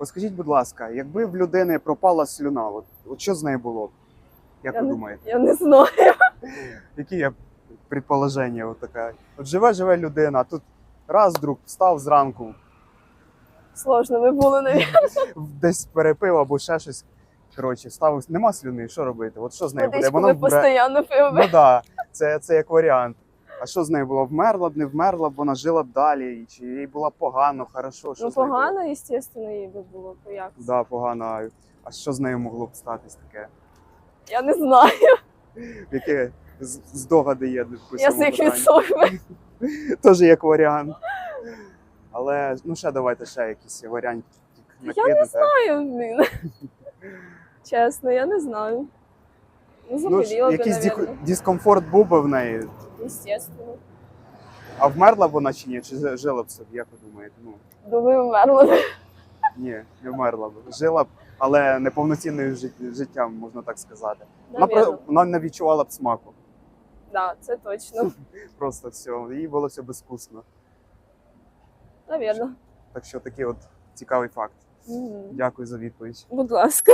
От скажіть, будь ласка, якби в людини пропала слюна, от, от що з нею було б? Як Я ви не- думаєте? Я не знаю. Які є предположення? От? От живе, живе людина, а тут раз вдруг встав зранку, Сложно, ми були навіть. десь перепив або ще щось. Коротше, став, нема слюни, що робити? От що з нею буде? Водичку Воно ми вбре- постійно пили. Ну так, це, це як варіант. А що з нею було? Вмерла б, не вмерла б, вона жила б далі, чи їй було погано, хорошо, що Ну з нею було? погано, звісно, їй би було. бо Як? Да, погано. А- А що з нею могло б статись таке? Я не знаю. Яке з- здогади є по цьому Язик питанню? відсохне. Теж як варіант. Але ну ще давайте ще якісь варіанти. Я не знаю, блін. Чесно, я не знаю. Ну, Ну, би, якийсь ді- наверное. дискомфорт був би в неї. Естественно. А вмерла б вона чи ні? Чи жила б собі, як ви думаєте? Ну, Думаю, вмерла ні, не вмерла б. Жила б, але неповноцінним життям, можна так сказати. Вона, про- вона не відчувала б смаку. Да, це точно. Просто все. Їй було все безвкусно. Навірно. Так що такий от цікавий факт. Мгм. Дякую за відповідь. Будь ласка.